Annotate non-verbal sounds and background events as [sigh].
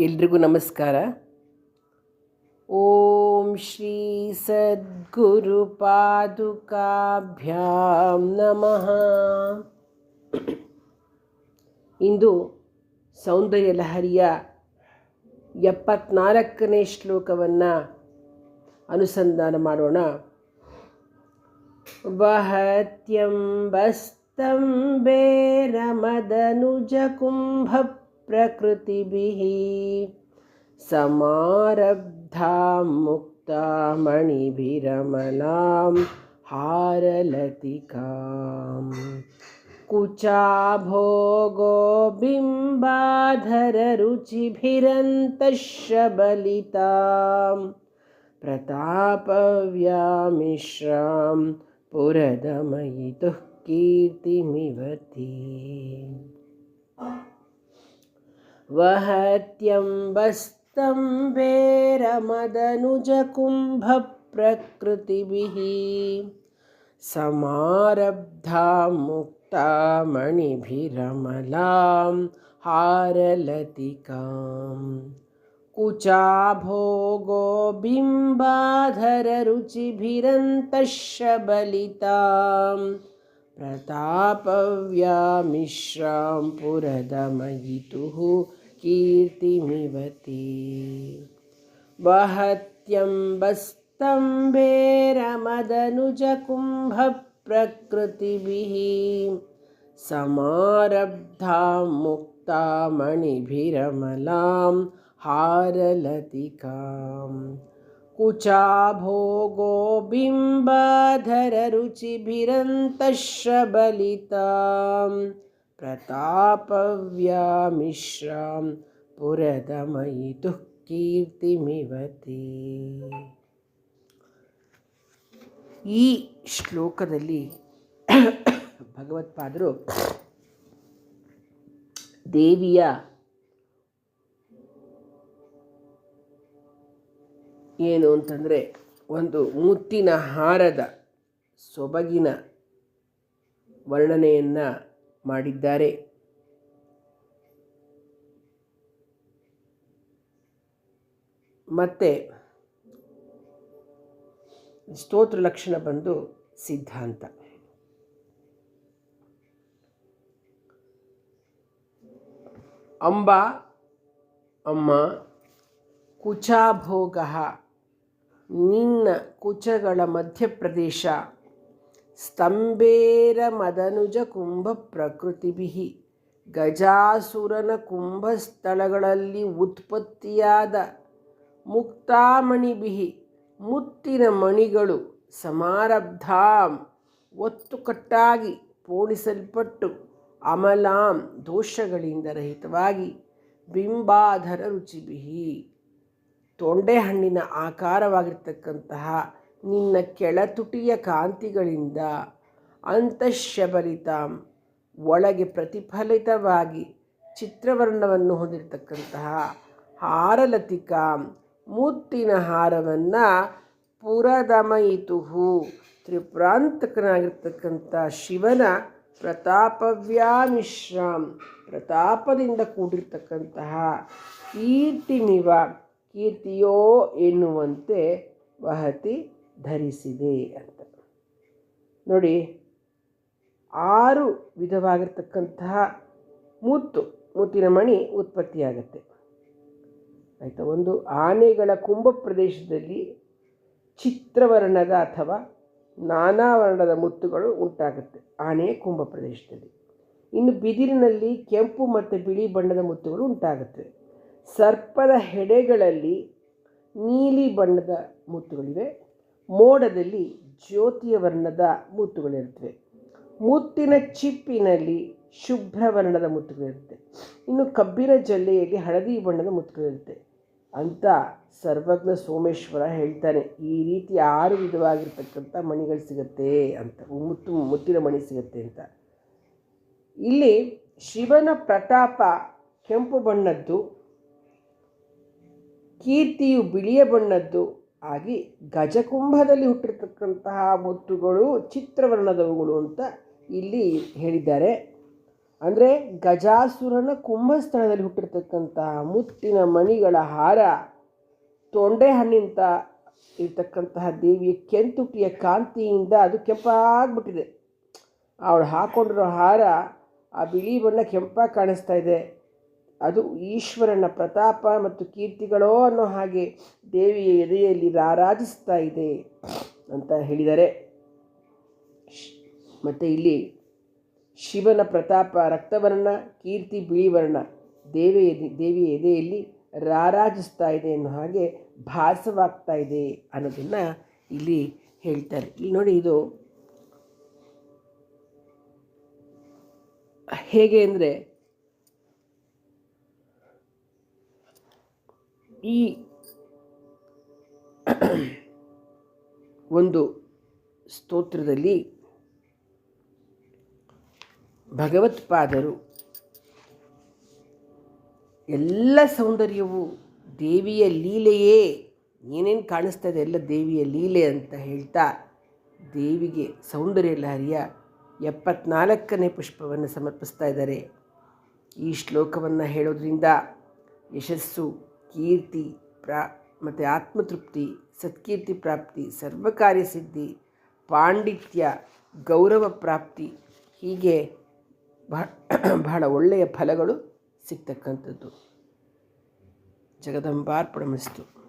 ಎಲ್ರಿಗೂ ನಮಸ್ಕಾರ. ಓಂ ಶ್ರೀ ಸದ್ಗುರು ಪಾದುಕಾಭ್ಯಾಂ ನಮಃ. ಇಂದು ಸೌಂದರ್ಯ ಲಹರಿಯ ಎಪ್ಪತ್ನಾಲ್ಕನೇ ಶ್ಲೋಕವನ್ನು ಅನುಸಂಧಾನ ಮಾಡೋಣ. वहत्यम्बस्तम्बेरमदनुजकुम्भप्रकृतिभिः समारब्धां मुक्ता मणिभिरमलां हारलतिकाम्। कुचाभोगो बिम्बाधररुचिभिरन्तः शबलितां प्रतापव्यामिश्रां पुरदमयितुः कीर्तिमिवति वहत्यम्बस्तम्बेरमदनुजकुम्भप्रकृतिभिः समारब्धा मुक्ता मणिभिरमलां हारलतिकां कुचाभोगो बिम्बाधररुचिभिरन्तशबलितां प्रतापव्यामिश्रां पुरदमयितुः कीर्तिमिवति। वहत्यम्बस्तम्भेरमदनुजकुम्भप्रकृतिभिः समारब्धा मुक्ता मणिभिरमलां हारलतिकां कुचाभोगो बिम्बधररुचिभिरन्तःश्रबलिताम् ಪ್ರತಾಪವ್ಯಾಮಿಶ್ರಾಂ ಪುರದಮಯಿ ದುಃಕೀರ್ತಿಮಿವತಿ ಈ ಶ್ಲೋಕದಲ್ಲಿ ಭಗವತ್ಪಾದರು ದೇವಿಯ ಏನು ಅಂತಂದರೆ ಒಂದು ಮುತ್ತಿನ ಹಾರದ ಸೊಬಗಿನ ವರ್ಣನೆಯನ್ನು ಮಾಡಿದ್ದಾರೆ. ಮತ್ತು ಸ್ತೋತ್ರ ಲಕ್ಷಣ ಬಂದು ಸಿದ್ಧಾಂತ. ಅಂಬ ಅಮ್ಮ ಕುಚಾಭೋಗ ನಿನ್ನ ಕುಚಗಳ ಮಧ್ಯಪ್ರದೇಶ ಸ್ತಂಭೇರ ಮದನುಜ ಕುಂಭ ಪ್ರಕೃತಿಭಿ ಗಜಾಸುರನ ಕುಂಭಸ್ಥಳಗಳಲ್ಲಿ ಉತ್ಪತ್ತಿಯಾದ ಮುಕ್ತಾಮಣಿಬಿಹಿ. ಮುತ್ತಿನ ಮಣಿಗಳು ಸಮಾರಬ್ಧಾಂ, ಒತ್ತುಕಟ್ಟಾಗಿ ಪೋಣಿಸಲ್ಪಟ್ಟು ಅಮಲಾಂ, ದೋಷಗಳಿಂದ ರಹಿತವಾಗಿ ಬಿಂಬಾಧರ ರುಚಿಬಿಹಿ. ತೊಂಡೆಹಣ್ಣಿನ ಆಕಾರವಾಗಿರ್ತಕ್ಕಂತಹ ನಿನ್ನ ಕೆಳತುಟಿಯ ಕಾಂತಿಗಳಿಂದ ಅಂತಃಶಬಲಿತಾಂ ಒಳಗೆ ಪ್ರತಿಫಲಿತವಾಗಿ ಚಿತ್ರವರ್ಣವನ್ನು ಹೊಂದಿರತಕ್ಕಂತಹ ಹಾರಲತಿಕಾಂ, ಮುತ್ತಿನ ಹಾರವನ್ನು ಪುರದಮಯಿತುಹು, ತ್ರಿಪುರಾಂತಕನಾಗಿರ್ತಕ್ಕಂಥ ಶಿವನ ಪ್ರತಾಪವ್ಯಾಮಿಶ್ರಾಂ, ಪ್ರತಾಪದಿಂದ ಕೂಡಿರ್ತಕ್ಕಂತಹ ಕೀರ್ತಿಮಿವ ಕೀರ್ತಿಯೋ ಎನ್ನುವಂತೆ ವಹತಿ ಧರಿಸಿದೆ ಅಂತ. ನೋಡಿ, ಆರು ವಿಧವಾಗಿರ್ತಕ್ಕಂತಹ ಮುತ್ತು ಮುತ್ತಿನ ಮಣಿ ಉತ್ಪತ್ತಿಯಾಗತ್ತೆ. ಆಯಿತಾ, ಒಂದು ಆನೆಗಳ ಕುಂಭ ಪ್ರದೇಶದಲ್ಲಿ ಚಿತ್ರವರ್ಣದ ಅಥವಾ ನಾನಾ ವರ್ಣದ ಮುತ್ತುಗಳು ಉಂಟಾಗುತ್ತೆ, ಆನೆಯ ಕುಂಭ ಪ್ರದೇಶದಲ್ಲಿ. ಇನ್ನು ಬಿದಿರಿನಲ್ಲಿ ಕೆಂಪು ಮತ್ತು ಬಿಳಿ ಬಣ್ಣದ ಮುತ್ತುಗಳು ಉಂಟಾಗುತ್ತೆ. ಸರ್ಪದ ಹೆಡೆಗಳಲ್ಲಿ ನೀಲಿ ಬಣ್ಣದ ಮುತ್ತುಗಳಿವೆ ಮೋಡದಲ್ಲಿ ಜ್ಯೋತಿಯ ವರ್ಣದ ಮುತ್ತುಗಳಿರುತ್ತವೆ ಮುತ್ತಿನ ಚಿಪ್ಪಿನಲ್ಲಿ ಶುಭ್ರ ವರ್ಣದ ಮುತ್ತುಗಳಿರುತ್ತೆ ಇನ್ನು ಕಬ್ಬಿನ ಜಲ್ಲೆಯಲ್ಲಿ ಹಳದಿ ಬಣ್ಣದ ಮುತ್ತುಗಳಿರುತ್ತೆ ಅಂತ ಸರ್ವಜ್ಞ ಸೋಮೇಶ್ವರ ಹೇಳ್ತಾನೆ, ಈ ರೀತಿ ಆರು ವಿಧವಾಗಿರ್ತಕ್ಕಂಥ ಮಣಿಗಳು ಸಿಗುತ್ತೆ ಅಂತ, ಮುತ್ತು, ಮುತ್ತಿನ ಮಣಿ ಸಿಗುತ್ತೆ ಅಂತ. ಇಲ್ಲಿ ಶಿವನ ಪ್ರತಾಪ ಕೆಂಪು ಬಣ್ಣದ್ದು, ಕೀರ್ತಿಯು ಬಿಳಿಯ ಬಣ್ಣದ್ದು ಆಗಿ ಗಜಕುಂಭದಲ್ಲಿ ಹುಟ್ಟಿರ್ತಕ್ಕಂತಹ ಮುತ್ತುಗಳು ಚಿತ್ರವರ್ಣದವುಗಳು ಅಂತ ಇಲ್ಲಿ ಹೇಳಿದ್ದಾರೆ. ಅಂದರೆ ಗಜಾಸುರನ ಕುಂಭಸ್ಥಳದಲ್ಲಿ ಹುಟ್ಟಿರ್ತಕ್ಕಂತಹ ಮುತ್ತಿನ ಮಣಿಗಳ ಹಾರ, ತೊಂಡೆ ಹಣ್ಣಿಂತ ಇರ್ತಕ್ಕಂತಹ ದೇವಿಯ ಕೆಂತುಟಿಯ ಕಾಂತಿಯಿಂದ ಅದು ಕೆಂಪಾಗ್ಬಿಟ್ಟಿದೆ. ಅವಳು ಹಾಕೊಂಡಿರೋ ಹಾರ ಆ ಬಿಳಿ ಬಣ್ಣ ಕೆಂಪಾಗಿ ಕಾಣಿಸ್ತಾ ಇದೆ. ಅದು ಈಶ್ವರನ ಪ್ರತಾಪ ಮತ್ತು ಕೀರ್ತಿಗಳೋ ಅನ್ನೋ ಹಾಗೆ ದೇವಿಯ ಎದೆಯಲ್ಲಿ ರಾರಾಜಿಸ್ತಾ ಇದೆ ಅಂತ ಹೇಳಿದರೆ, ಮತ್ತು ಇಲ್ಲಿ ಶಿವನ ಪ್ರತಾಪ, ರಕ್ತವರ್ಣ, ಕೀರ್ತಿ ಬಿಳಿ ವರ್ಣ ದೇವಿಯ ದೇವಿಯ ಎದೆಯಲ್ಲಿ ರಾರಾಜಿಸ್ತಾ ಇದೆ ಅನ್ನೋ ಹಾಗೆ ಭಾಸವಾಗ್ತಾ ಇದೆ ಅನ್ನೋದನ್ನು ಇಲ್ಲಿ ಹೇಳ್ತಾರೆ. ಇಲ್ಲಿ ನೋಡಿ ಇದು ಹೇಗೆ ಅಂದರೆ ಈ ಒಂದು ಸ್ತೋತ್ರದಲ್ಲಿ ಭಗವತ್ಪಾದರು ಎಲ್ಲ ಸೌಂದರ್ಯವು ದೇವಿಯ ಲೀಲೆಯೇ ಏನೇನು ಕಾಣಿಸ್ತದೆ ಎಲ್ಲ ದೇವಿಯ ಲೀಲೆ ಅಂತ ಹೇಳ್ತಾ ದೇವಿಗೆ ಸೌಂದರ್ಯ ಲಹರಿಯ ಎಪ್ಪತ್ನಾಲ್ಕನೇ ಪುಷ್ಪವನ್ನು ಸಮರ್ಪಿಸ್ತಾ ಇದ್ದಾರೆ. ಈ ಶ್ಲೋಕವನ್ನು ಹೇಳೋದ್ರಿಂದ ಯಶಸ್ಸು ಕೀರ್ತಿ ಪ್ರಾ ಮತ್ತು ಆತ್ಮತೃಪ್ತಿ, ಸತ್ಕೀರ್ತಿ ಪ್ರಾಪ್ತಿ, ಸರ್ವಕಾರ್ಯ ಸಿದ್ಧಿ, ಪಾಂಡಿತ್ಯ, ಗೌರವ ಪ್ರಾಪ್ತಿ ಹೀಗೆ ಬಹಳ [clears throat] ಬಹಳ ಒಳ್ಳೆಯ ಫಲಗಳು ಸಿಗ್ತಕ್ಕಂಥದ್ದು. ಜಗದಂಬಾರ್ಪಣಮಿಸ್ತು